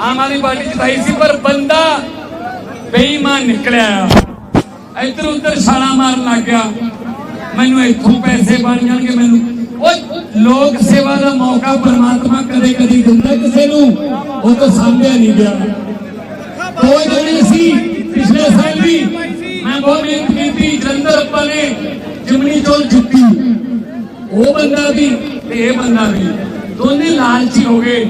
Aam Aadmi party ਜਿਤਾਈ ਸੀ, ਪਰ ਬੰਦਾ ਬੇਈਮਾਨ ਨਿਕਲਿਆ। ਇੱਧਰ ਉੱਧਰ ਛਾਲਾ ਮਾਰਨ ਲੱਗ ਗਿਆ। ਮੈਨੂੰ ਇੱਥੋਂ ਪੈਸੇ ਬਣ ਜਾਣਗੇ, ਮੈਨੂੰ ਉਹ ਲੋਕ ਸੇਵਾ ਦਾ ਮੌਕਾ ਪਰਮਾਤਮਾ ਕਦੇ ਕਦੀ ਦਿੰਦਾ ਕਿਸੇ ਨੂੰ। ਉਹ ਤਾਂ ਸਾਂਭਿਆ ਨਹੀਂ ਗਿਆ। ਦੋ ਜਣੇ ਸੀ, ਪਿਛਲੇ ਸਾਲ ਵੀ। ਮੈਂ ਬਹੁਤ ਮਿਹਨਤ ਕੀਤੀ, ਜਲੰਧਰ ਆਪਾਂ ਨੇ ਜਮਨੀ ਚੋਂ ਜਿੱਤੀ। ਉਹ ਬੰਦਾ ਵੀ ਤੇ ਇਹ ਬੰਦਾ ਵੀ। ਦੋਨੇ ਲਾਲਚੀ ਹੋ ਗਏ।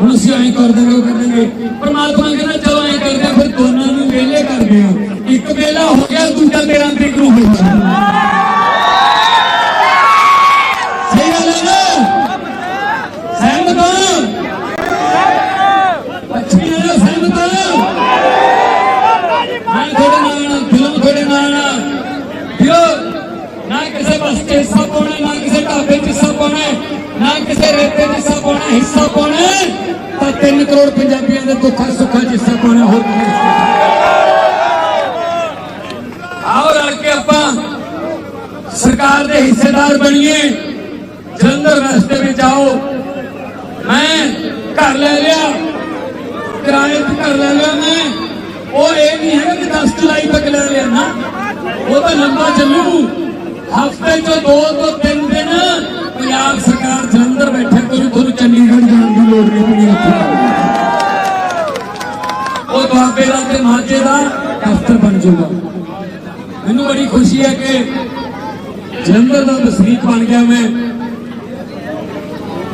ਹੁਣ ਅਸੀਂ ਐਂ ਕਰ ਦਾਂਗੇ ਉਹ ਕਰ ਦਾਂਗੇ ਪਰਮਾਤਮਾ ਕਹਿੰਦਾ, ਚਲੋ ਐਂ ਕਰਦੇ ਆ, ਫਿਰ ਦੋਨਾਂ ਨੂੰ ਵਿਹਲੇ ਕਰਦੇ ਆ ਇੱਕ ਵੇਲਾ ਹੋ ਗਿਆ, ਦੂਜਾ 13 ਤਰੀਕ ਨੂੰ ਹੋ ਜਾਣਾ ਸਹੀ ਗੱਲ ਹੈ ਨਾ ਸਹਿਮਤ ਹੋ ਪੱਛਮੀ ਨਾਲ ਸਹਿਮਤ ਹੋ ਮੈਂ ਤੁਹਾਡੇ ਨਾਲ ਫਿਲਮ ਤੁਹਾਡੇ ਨਾਲ ਦਿਓ ਨਾ ਕਿਸੇ ਹਿੱਸਾ ਪਾਉਣਾ ਨਾ ਕਿਸੇ ਢਾਬੇ 'ਚ ਹਿੱਸਾ ਪਾਉਣਾ ਨਾ ਕਿਸੇ ਰੇਤੇ 'ਚ ਹਿੱਸਾ ਪਾਉਣਾ ਹਿੱਸਾ ਪਾਉਣਾ ਤਾਂ 3 ਕਰੋੜ ਪੰਜਾਬੀਆਂ ਦੇ ਦੁੱਖਾਂ ਸੁੱਖਾਂ 'ਚ ਹਿੱਸਾ ਪਾਉਣਾ ਹੋਰ ਆਓ ਰਲ ਕੇ ਆਪਾਂ ਸਰਕਾਰ ਦੇ ਹਿੱਸੇਦਾਰ ਬਣੀਏ। ਜਲੰਧਰ ਰਸਤੇ ਵਿੱਚ ਆਓ। ਮੈਂ ਘਰ ਲੈ ਲਿਆ, ਕਿਰਾਏ ਤੇ ਘਰ ਲੈ ਲਿਆ ਮੈਂ। ਉਹ ਇਹ ਨਹੀਂ ਹੈ ਕਿ 10 ਜੁਲਾਈ ਤੱਕ ਲੈ ਲਿਆ ਨਾ। ਉਹ ਤਾਂ ਲੰਬਾ ਚੱਲੂ। ਹਫ਼ਤੇ ਤੋਂ ਦੋ ਤੋਂ ਤਿੰਨ ਦਿਨ ਪੰਜਾਬ ਸਰਕਾਰ ਜਲੰਧਰ ਬੈਠੇ ਕਰੂ ਤੁਹਾਨੂੰ ਚੰਡੀਗੜ੍ਹ ਜਾਣ ਦੀ ਲੋੜ ਨਹੀਂ ਪਣੀ ਉਹ ਦੁਆਬੇ ਦਾ ਤੇ ਮਾਝੇ ਦਾ ਦਫ਼ਤਰ ਬਣ ਜਾਊਗਾ। ਮੈਨੂੰ ਬੜੀ ਖੁਸ਼ੀ ਹੈ ਕਿ ਜਲੰਧਰ ਦਾ ਵਸਨੀਕ ਬਣ ਗਿਆ ਮੈਂ।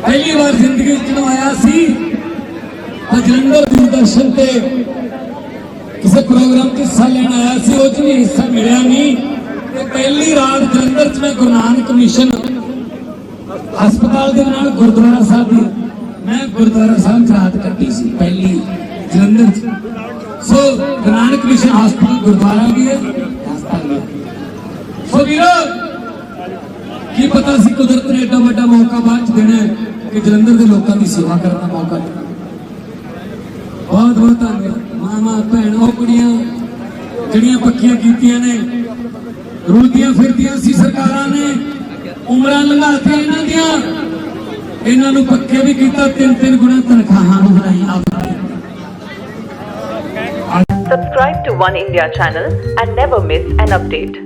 ਪਹਿਲੀ ਵਾਰ ਜ਼ਿੰਦਗੀ ਵਿੱਚ ਜਦੋਂ ਆਇਆ ਸੀ, ਤਾਂ ਜਲੰਧਰ ਦੂਰਦਰਸ਼ਨ ਤੇ ਕਿਸੇ ਪ੍ਰੋਗਰਾਮ 'ਚ ਹਿੱਸਾ ਲੈਣ ਆਇਆ ਸੀ, ਉਹ 'ਚ ਵੀ ਹਿੱਸਾ ਮਿਲਿਆ ਨਹੀਂ। ਤੇ ਪਹਿਲੀ ਰਾਤ ਜਲੰਧਰ 'ਚ ਮੈਂ ਗੁਰੂ ਨਾਨਕ ਮਿਸ਼ਨ ਹਸਪਤਾਲ ਦੇ ਨਾਲ ਗੁਰਦੁਆਰਾ ਸਾਹਿਬ ਦੀ, ਮੈਂ ਗੁਰਦੁਆਰਾ ਸਾਹਿਬ 'ਚ ਰਾਤ ਕੱਟੀ ਸੀ, ਪਹਿਲੀ ਜਲੰਧਰ 'ਚ। ਸੋ ਗੁਰੂ ਨਾਨਕ ਮਿਸ਼ਨ ਹਸਪਤਾਲ ਗੁਰਦੁਆਰਾ ਵੀ ਹੈ ਸੋ ਵੀਰੋ, ਕੀ ਪਤਾ ਸੀ ਕੁਦਰਤ ਨੇ ਏਡਾ ਵੱਡਾ ਮੌਕਾ ਬਾਅਦ ਚ ਦੇਣਾ ਕਿ ਜਲੰਧਰ ਦੇ ਲੋਕਾਂ ਦੀ ਸੇਵਾ ਕਰਨ ਦਾ ਮੌਕਾ ਦੇਣਾ ਬਹੁਤ ਬਹੁਤ ਧੰਨਵਾਦ। ਮਾਮਾ ਭੈਣ, ਉਹ ਕੁੜੀਆਂ ਜਿਹੜੀਆਂ ਪੱਕੀਆਂ ਕੀਤੀਆਂ ਨੇ ਰੁਲਦੀਆਂ ਫਿਰਦੀਆਂ ਸੀ ਸਰਕਾਰਾਂ ਨੇ, ਉਮਰਾਂ ਲੰਘਾਤੀਆਂ ਇਹਨਾਂ ਦੀਆਂ ਇਹਨਾਂ ਨੂੰ ਪੱਕੇ ਵੀ ਕੀਤਾ, ਤਿੰਨ ਤਿੰਨ ਗੁਣਾ ਤਨਖਾਹਾਂ ਨੂੰ ਬਣਾਈਆਂ Subscribe to One India channel and never miss an update.